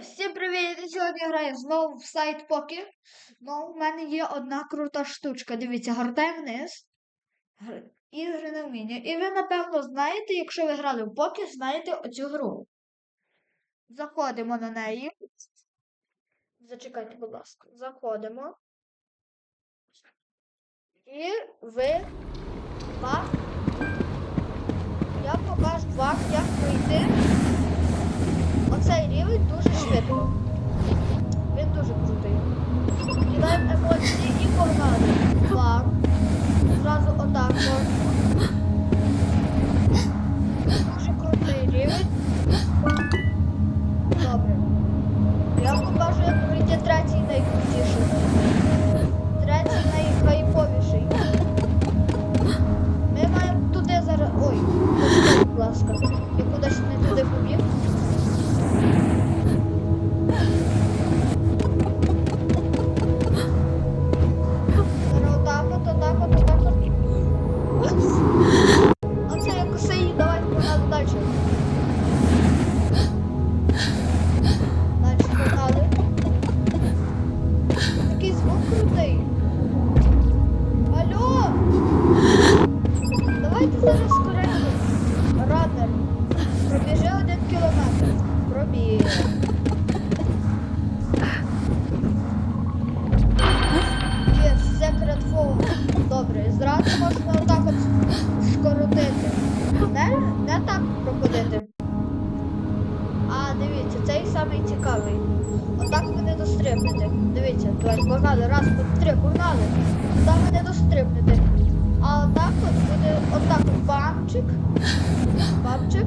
всім привіт! Я Сьогодні граю знову в сайт Покер. Ну, в мене є одна крута штучка. Дивіться, гортай вниз. Гр- Ігри на вміння. І ви, напевно, знаєте, якщо ви грали в покер, знаєте оцю гру. Заходимо на неї. Зачекайте, будь ласка. Заходимо. І ви вам. Я покажу вам, як пройти. Оцей рівень дуже швидко. Він дуже крутий. Кидаємо емоції і погнали. Бам. Зразу отак. Дуже крутий рівень. Добре. Я покажу, як пройти третій найкрутіший. Третій найхайповіший. Ми маємо туди зараз. Ой, будь ласка. Дивіться, давай, погнали, раз, тут три, погнали. Там мене не дострибнете. А отак от буде отак от бамчик. Бамчик.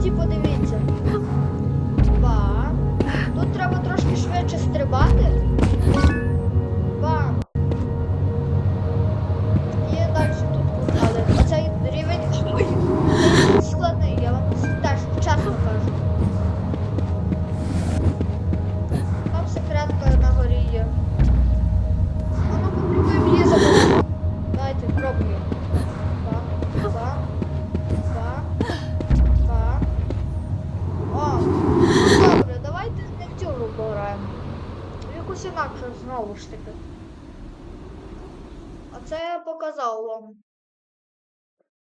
Зайдіть і знову ж таки. Оце я показав вам.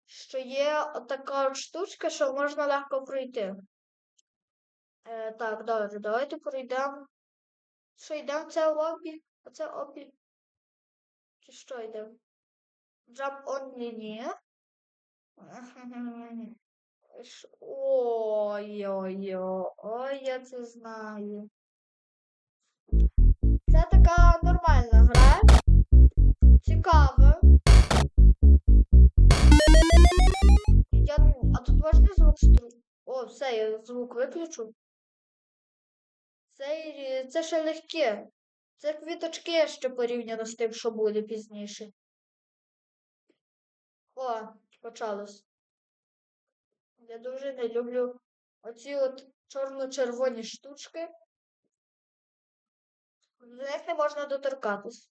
Що є така штучка, що можна легко пройти. Е, так, добре, давайте пройдемо. Що йдемо? Це обі? А це обі? Чи що йдемо? Jump only ні. Ой-ой-ой, ой, я це знаю. Це така нормальна гра. Цікаво. Я... А тут можна звук стру... О, все, я звук виключу. Це, це ще легке. Це квіточки ще порівняно з тим, що буде пізніше. О, почалось. Я дуже не люблю оці от чорно-червоні штучки. До не можна доторкатись.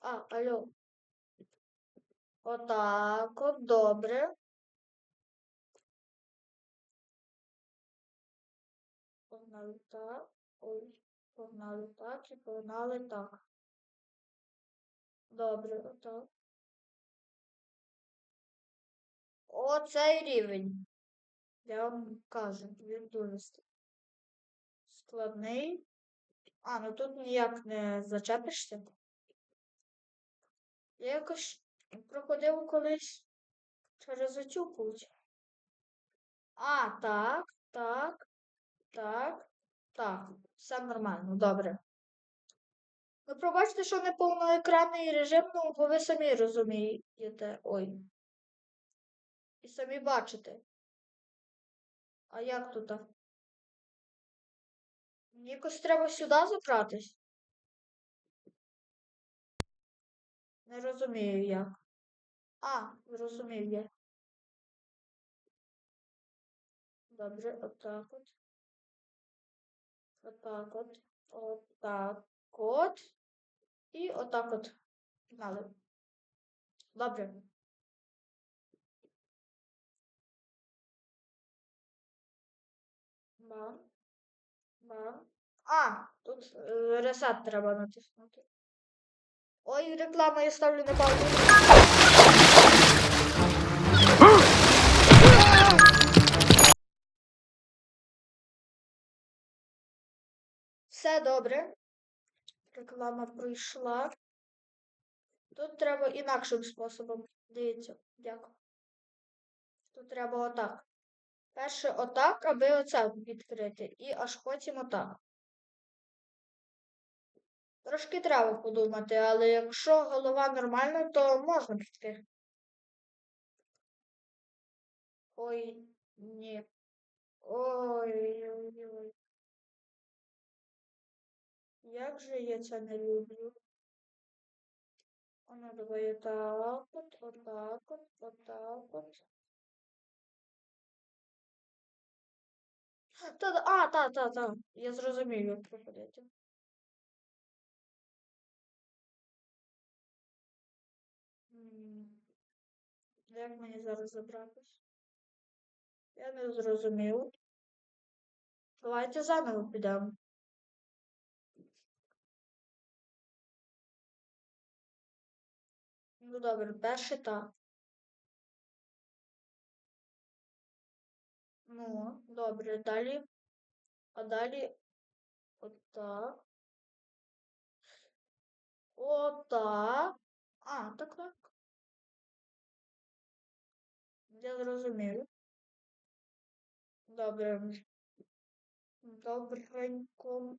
А, алло. Отак от, добре. Погнали так. Ой, погнали так і погнали так. Добре, отак. Оцей рівень. Я вам кажу, дуже складний. А, ну тут ніяк не зачепишся. Я якось проходив колись через оцю путь. А, так, так, так, так. Все нормально, добре. Ви пробачте, що не повноекранний режим, ну, бо ви самі розумієте. Ой. І самі бачите. А як тут? Мені якось треба сюди забратись. Не розумію як. А, зрозумів я. Добре, отак от. Отак от. Отак от. І отак от. Погнали. Добре. Бам. Бам. А, тут е, ресет треба натиснути. Ой, реклама, я ставлю на паузу. Все добре. Реклама пройшла. Тут треба інакшим способом. Дивіться, дякую. Тут треба отак. Перше отак, аби оце відкрити. І аж потім отак. Трошки треба подумати, але якщо голова нормальна, то можна піти. Ой, ні. Ой-ой-ой. Як же я це не люблю? Воно давай отак от, отак от, отак от. Та, а, та, та, та. Я зрозумів, як проходити. Як мені зараз забратись? Я не зрозумів. Давайте заново підемо. Ну добре, перше так. Ну, добре, далі. А далі отак. Отак. А, так так. Я зрозумів. Добре. Добренько.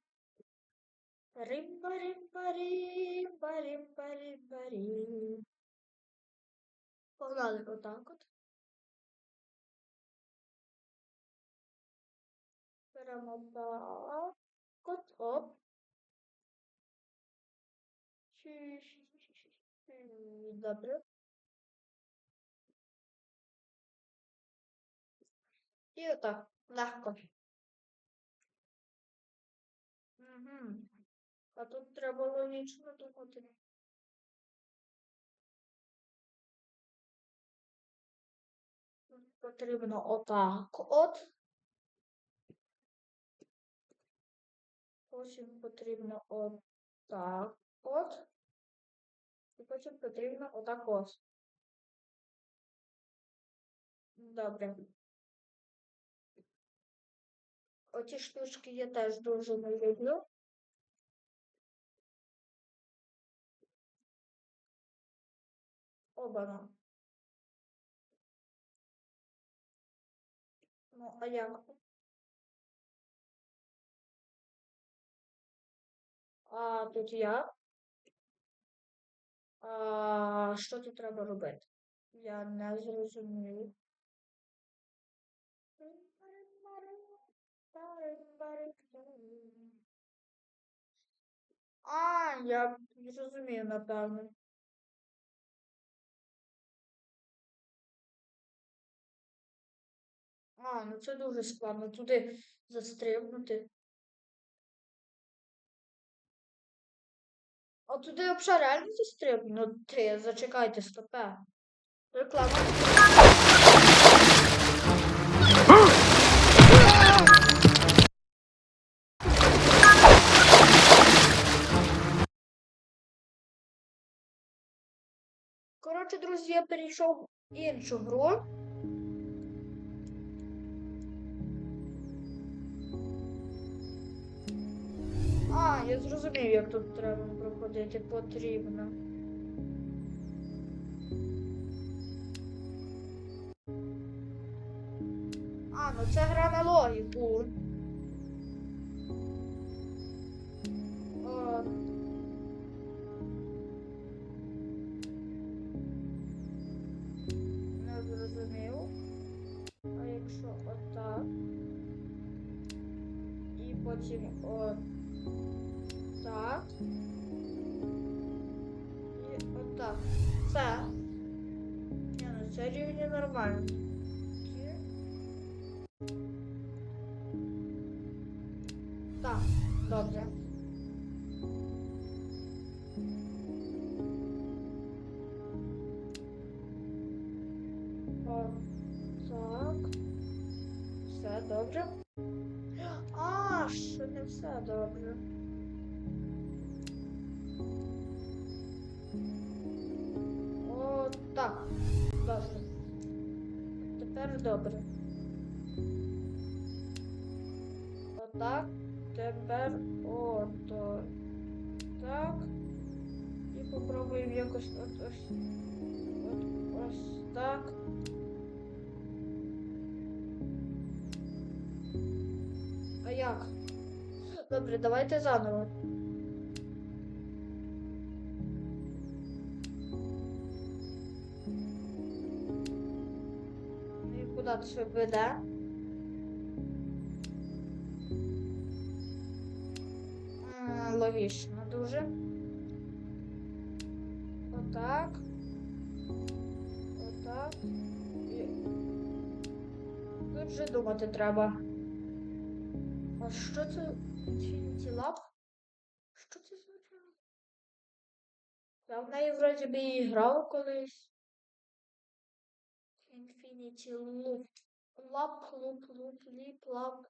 Римба, римба, римба, римба, римба, рим. Погнали отак от. Чі. М, Добре. І отак. Легко. Угу. А тут треба логічно думати. Потрібно отак от. Потім потрібно отак от. І потім потрібно отак от. Добре. Оці штучки я теж дуже не люблю. Обана. Ну, а як? А тут як? А що тут треба робити? Я не зрозумів. А, я зрозумів, напевно. А, ну це дуже складно. Туди застрибнути. А туди взагалі реально застриб? Ну ти зачекайте, стопе. Реклама. Коротше, друзі, я перейшов в іншу гру. Я зрозумів, як тут треба проходити. Потрібно. А, ну це гра на логіку. Це. Не, ну це рівні нормально. Так, добре. Так. Добре. Тепер добре. Отак. Тепер ото. Так. І попробуємо якось от ось. От ось так. А як? Добре, давайте заново. Це веде? М, Логічно дуже. Отак. Отак. І... Тут вже думати треба. А що це Infinity Lab? Що це за? Я в неї вроді би і грав колись. Infinity луп. Лап, луп, луп, ліп, лап.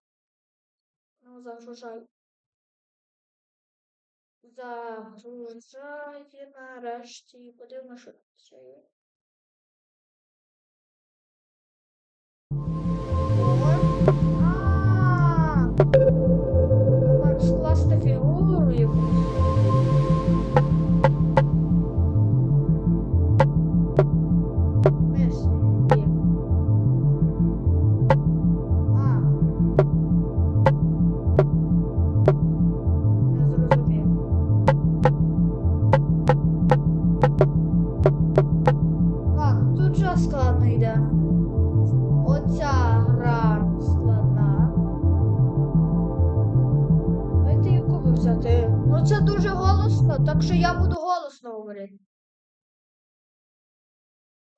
Ну, загружай. Загружає нарешті. Подивимося, що є. Ладно, складно йде. Оця гра складна. Давайте яку би взяти. Ну це дуже голосно, так що я буду голосно говорити.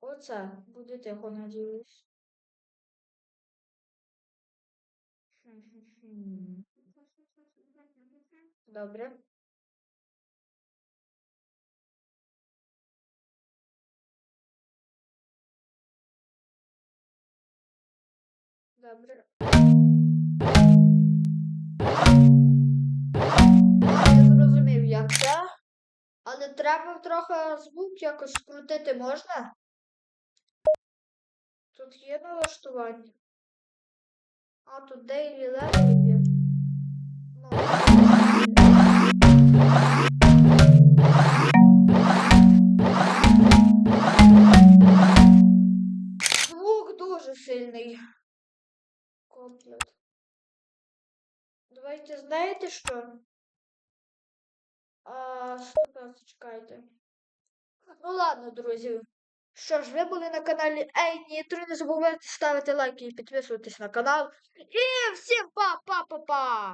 Оце буде тихо, надіюсь. Добре. Добре. Я зрозумів, як це. Але треба трохи звук якось скрутити можна? Тут є налаштування. А, тут Daily Level є. Ну, Давайте знаєте що? А, стоп, зачекайте. Ну ладно, друзі. Що ж, ви були на каналі Ей Нітро. Не забувайте ставити лайки і підписуватись на канал. І всім па-па-па-па!